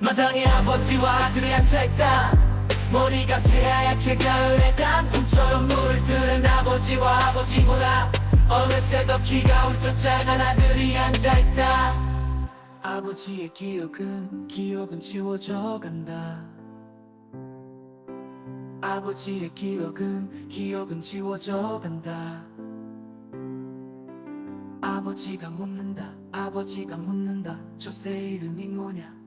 마당에 아버지와 아들이 앉아있다. 머리가 새하얗게 가을의 단풍처럼 물들은 아버지와 아버지보다 어느새 더 키가 훌쩍 작은 아들이 앉아있다. 아버지의 기억은 기억은 지워져 간다. 아버지의 기억은 기억은 지워져 간다. 아버지가 묻는다 아버지가 묻는다. 저새 이름이 뭐냐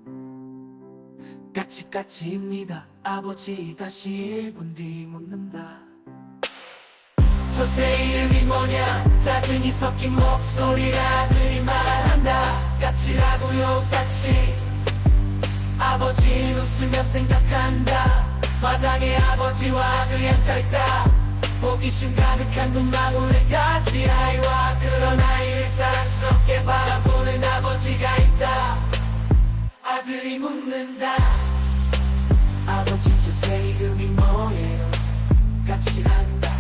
까치까치입니다. 아버지 다시 1분 뒤 묻는다. 저새 이름이 뭐냐? 짜증이 섞인 목소리가 아들이 말한다. 까치라고요 까치 아버지 웃으며 생각한다. 마당에 아버지와 아들이 앉아있다. 호기심 가득한 눈망울의 까치 아이와 그런 아이를 사랑스럽게 바라보는 아버지가 있다. 아들이 묻는다 아버지 저새 이름이 뭐예요? 까칠한다.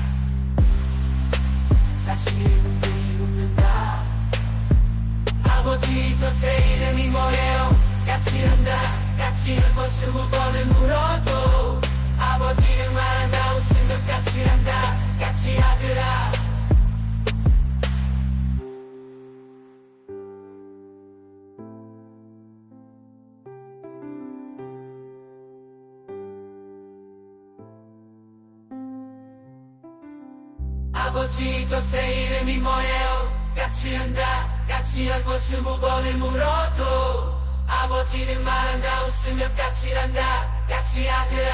다시 읽은 뒤 묻는다. 아버지 저새 이름이 뭐예요? 까칠한다. 까칠한 스무 번을 물어도 아버지 저새 이름이 뭐예요? 까칠한다 까칠한 스무 번을 물어도 아버지는 말한다 웃으며 까칠한다 까치 아들아